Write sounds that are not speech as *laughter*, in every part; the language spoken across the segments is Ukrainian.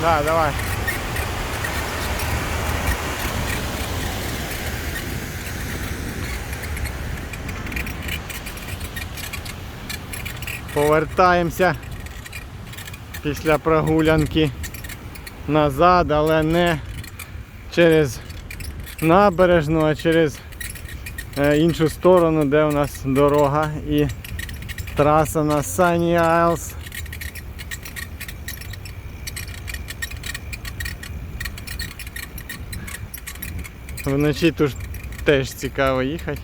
Да, давай. Повертаємося після прогулянки назад, але не через набережну, а через е, іншу сторону, де у нас дорога і траса на Sunny Isles. Вночі тут теж цікаво їхати.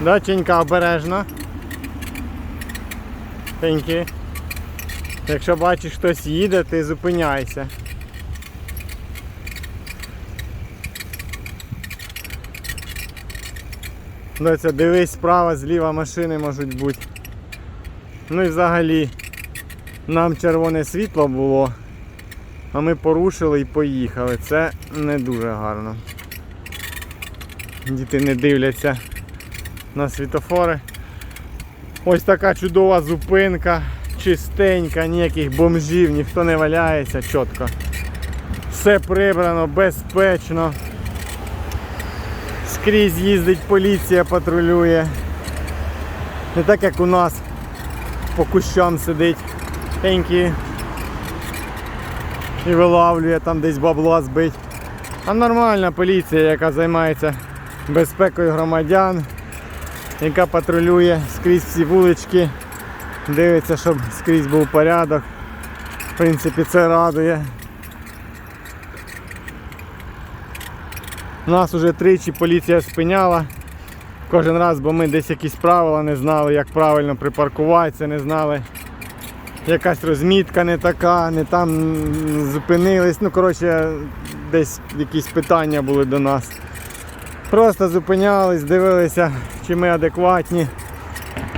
Да, Тінька, обережно. Теньки. Якщо бачиш, хтось їде, ти зупиняйся. Доця, дивись справа, зліва машини можуть бути. Ну і взагалі нам червоне світло було, а ми порушили і поїхали. Це не дуже гарно. Діти не дивляться на світофори. Ось така чудова зупинка, чистенька, ніяких бомжів, ніхто не валяється чітко. Все прибрано, безпечно. Скрізь їздить поліція, патрулює. Не так як у нас по кущам сидить тенькі і вилавлює там десь бабло збить. А нормальна поліція, яка займається безпекою громадян, яка патрулює скрізь всі вулички, дивиться, щоб скрізь був порядок. В принципі, це радує. Нас уже тричі поліція спиняла. Кожен раз, бо ми десь якісь правила не знали, як правильно припаркуватися, не знали. Якась розмітка не така, не там зупинились. Ну, коротше, десь якісь питання були до нас. Просто зупинялись, дивилися, чи ми адекватні,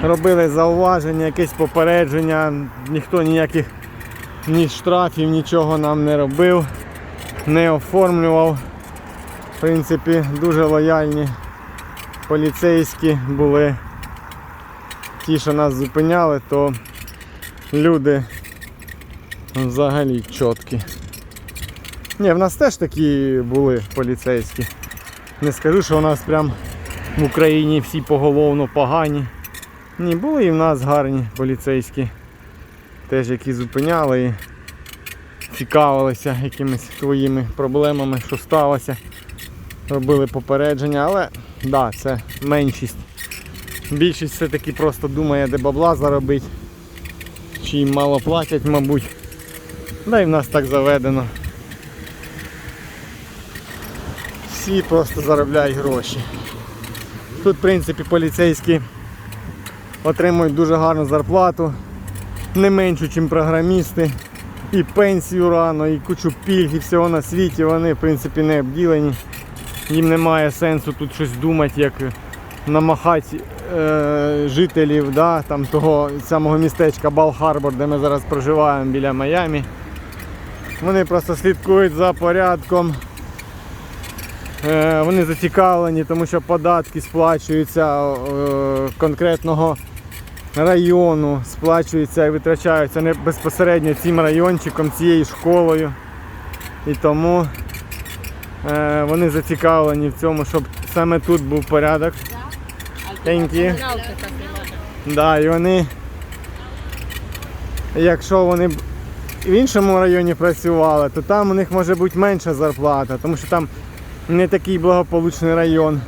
робили зауваження, якесь попередження, ніхто ніяких ні штрафів, нічого нам не робив, не оформлював. В принципі, дуже лояльні поліцейські були. Ті, що нас зупиняли, то люди взагалі чіткі. Ні, в нас теж такі були поліцейські. Не скажу, що у нас прям в Україні всі поголовно погані. Ні, були і в нас гарні поліцейські. Теж які зупиняли і цікавилися якимись своїми проблемами, що сталося. Робили попередження, але да, це меншість. Більшість все-таки просто думає, де бабла заробити. Чи їм мало платять, мабуть. Да і в нас так заведено. Всі просто заробляють гроші. Тут, в принципі, поліцейські отримують дуже гарну зарплату, не меншу, ніж програмісти. І пенсію рано, і кучу пільг, і всього на світі. Вони, в принципі, не обділені. Їм немає сенсу тут щось думати, як намахати е, жителів да, там, того самого містечка Бал-Харбор, де ми зараз проживаємо біля Майамі. Вони просто слідкують за порядком. Е, Вони зацікавлені, тому що податки сплачуються е, конкретного району, сплачуються і витрачаються не безпосередньо цим райончиком, цією школою. І тому е, вони зацікавлені в цьому, щоб саме тут був порядок. Thank. Да, і вони, якщо вони в іншому районі працювали, то там у них може бути менша зарплата, тому що там не такий благополучний район,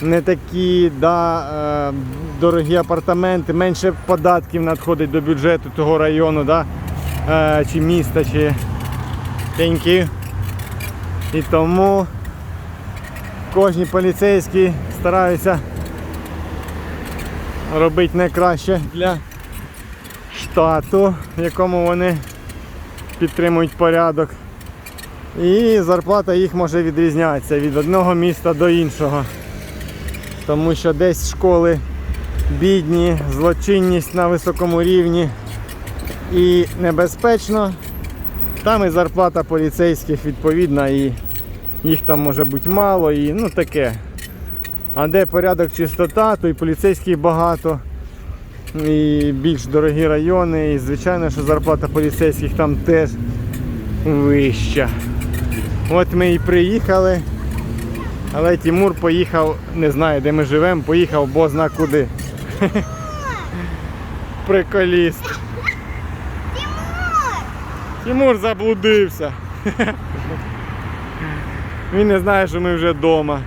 не такі да, е, дорогі апартаменти, менше податків надходить до бюджету того району, да, е, чи міста, чи Thank І тому кожні поліцейські стараються робити найкраще для штату, в якому вони підтримують порядок. І зарплата їх може відрізнятися від одного міста до іншого. Тому що десь школи бідні, злочинність на високому рівні і небезпечно. Там і зарплата поліцейських відповідна, і їх там може бути мало, і ну таке. А де порядок чистота, то і поліцейських багато, і більш дорогі райони, і звичайно, що зарплата поліцейських там теж вища. От ми і приїхали. Але Тимур поїхав, не знаю, де ми живемо, поїхав бо зна куди. *laughs* Приколіст. Тимур заблудився. *laughs* Він не знає, що ми вже вдома.